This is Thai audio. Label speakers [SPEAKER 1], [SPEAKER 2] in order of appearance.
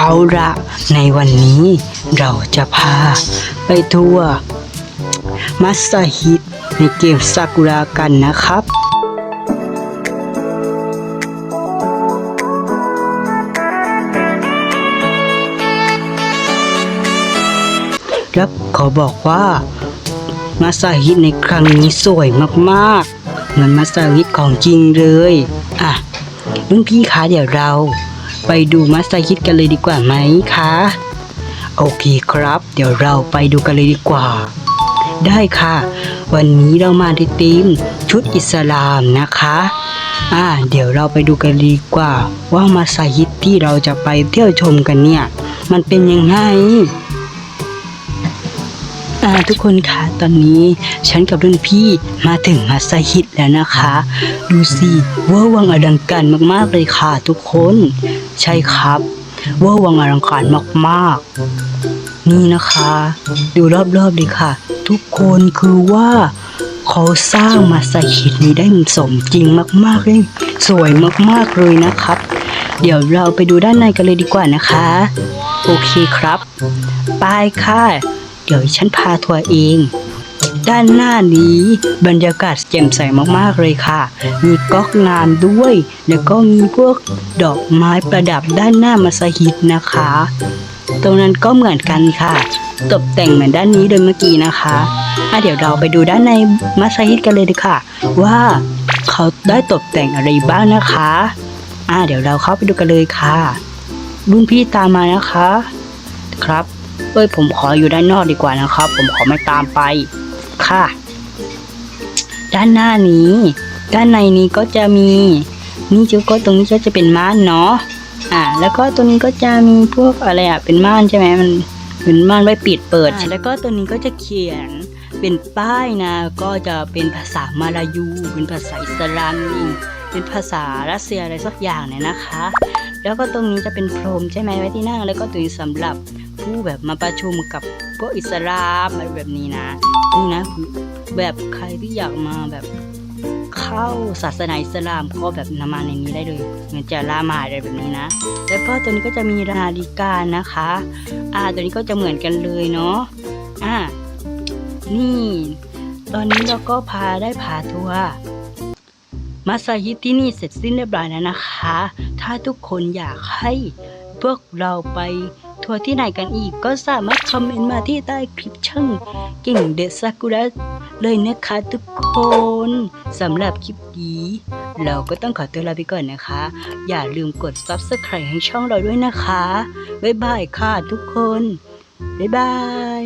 [SPEAKER 1] เอาละในวันนี้เราจะพาไปทัวร์มัสฮิตในเกมซากุระกันนะครับแล้วขอบอกว่ามัสฮิตในครั้งนี้สวยมากๆ เหมือนมัสฮิตของจริงเลย อะรุ่นพี่คะเดี๋ยวเรา ไปดูมัสฮิตกันเลยดีกว่าไหมคะ โอเคครับ เดี๋ยวเราไปดูกันเลยดีกว่า ได้ค่ะ วันนี้เรามาในทีมชุดอิสลามนะคะ อ่า เดี๋ยวเราไปดูกันดีกว่า ว่ามัสยิดที่เราจะไปเที่ยวชมกันเนี่ย มันเป็นยังไงอ่าทุกคนคะตอนนี้ฉันกับรุ่นพี่มาถึงมัสยิดแล้วนะคะ ดูสิเว่าวังอลังการมากๆเลยค่ะทุกคน ใช่ครับเว่าวังอลังการมากๆ นี่นะคะ ดูรอบๆเลยค่ะ ทุกคนคือว่าเขาสร้างมัสยิดนี้ได้สมจริงมากๆเลยสวยมากๆเลยนะครับ เดี๋ยวเราไปดูด้านในกันเลยดีกว่านะคะ โอเคครับ ไปค่ะ เดี๋ยวฉันพาทัวร์เอง ด้านหน้านี้บรรยากาศแจ่มใสมากๆเลยค่ะ มีก๊อกน้ำด้วย แล้วก็มีพวกดอกไม้ประดับด้านหน้ามัสยิดนะคะ ตรงนั้นก็เหมือนกันค่ะ ตกแต่งเหมือนด้านนี้เลยเมื่อกี้นะคะอะเดี๋ยวเราไปดูด้านในมัสยิดกันเลยดีค่ะ ว่าเขาได้ตกแต่งอะไรบ้างนะคะอะเดี๋ยวเราเข้าไปดูกันเลยค่ะรุ่นพี่ตามมานะคะ ครับเอ้ยผมขออยู่ด้านนอกดีกว่านะครับ ผมขอไม่ตามไป ค่ะ ด้านหน้านี้ ด้านในนี้ก็จะมี นี่จุก็ตรงนี้ก็จะเป็นม่านเนาะอ่า แล้วก็ตรงนี้ก็จะมีพวกอะไรอะเป็นม่านใช่ไหมมันเป็นม่านไว้ปิดเปิด แล้วก็ตรงนี้ก็จะเขียนเป็นป้ายนะ ก็จะเป็นภาษามาลายู เป็นภาษาอิสลามนี่ เป็นภาษารัสเซียอะไรสักอย่างเนี่ยนะคะ แล้วก็ตรงนี้จะเป็นพรมใช่ไหมไว้ที่นั่ง แล้วก็ตรงนี้สำหรับผู้แบบมาประชุมกับพวกอิสลามอะไรแบบนี้นะนี่นะคือแบบใครที่อยากมาแบบเข้าศาสนาอิสลามก็แบบนำมาในนี้ได้เลยเหมือนจะละหมาดอะไรแบบนี้นะ แล้วก็ตัวนี้ก็จะมีนาฬิกานะคะ อ่าตัวนี้ก็จะเหมือนกันเลยเนาะอ่านี่ ตอนนี้เราก็พาได้พาทัวร์ มัสยิดที่นี่เสร็จสิ้นเรียบร้อยแล้วนะคะ ถ้าทุกคนอยากให้พวกเราไปทัวร์ที่ไหนกันอีกก็สามารถคอมเมนต์มาที่ใต้คลิปช่างเก่งเดซากุระเลยนะคะทุกคนสำหรับคลิปนี้เราก็ต้องขอตัวลาไปก่อนนะคะ อย่าลืมกด subscribe ให้ช่องเราด้วยนะคะ บ๊ายบายค่ะทุกคน บ๊ายบาย